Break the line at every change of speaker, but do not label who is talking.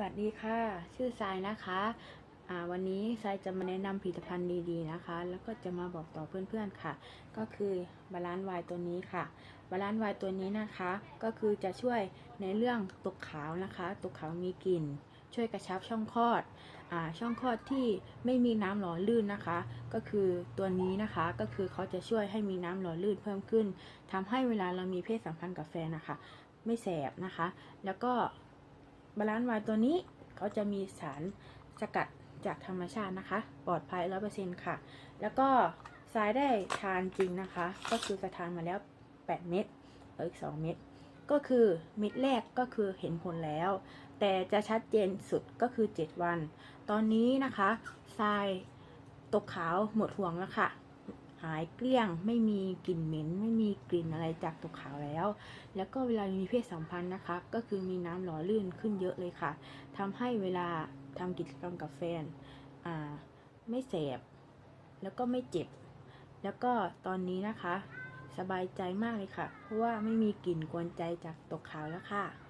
สวัสดีค่ะ ชื่อทรายนะคะอ่าวันนี้ทรายจะมาแนะนำผลิตภัณฑ์ดีๆนะคะ แล้วก็จะมาบอกต่อเพื่อนๆค่ะ ก็คือบาลานซ์ไวน์ตัวนี้ค่ะบาลานซ์ไวน์ตัวนี้นะคะ ก็คือจะช่วยในเรื่องตกขาวนะคะ ตกขาวมีกลิ่น ช่วยกระชับช่องคลอดอ่าช่องคลอดที่ไม่มีน้ำหล่อลื่นนะคะ ก็คือตัวนี้นะคะก็คือเขาจะช่วยให้มีน้ำหล่อลื่นเพิ่มขึ้นทำให้เวลาเรามีเพศสัมพันธ์กับแฟนนะคะ ไม่แสบนะคะ แล้วก็ บาลานซ์ไวน์ตัวนี้เขาจะมีสารสกัดจากธรรมชาตินะคะ ปลอดภัยร้อเปอร์เซ็นต์ค่ะ แล้วก็ทรายได้ทานจริงนะคะ ก็คือจะทานมาแล้ว 8 เม็ดเออีก 2 เม็ดก็คือเม็ดแรกก็คือเห็นผลแล้ว แต่จะชัดเจนสุดก็คือ 7 วัน ตอนนี้นะคะทรายตกขาวหมดห่วงแล้วค่ะ หายเกลี้ยง ไม่มีกลิ่นเหม็น ไม่มีกลิ่นอะไรจากตกขาวแล้ว แล้วก็เวลามีเพศสัมพันธ์นะคะ ก็คือมีน้ำหล่อลื่นขึ้นเยอะเลยค่ะทำให้เวลาทำกิจกรรมกับแฟนอ่าไม่แสบแล้วก็ไม่เจ็บ แล้วก็ตอนนี้นะคะ สบายใจมากเลยค่ะ เพราะว่าไม่มีกลิ่นกวนใจจากตกขาวแล้วค่ะ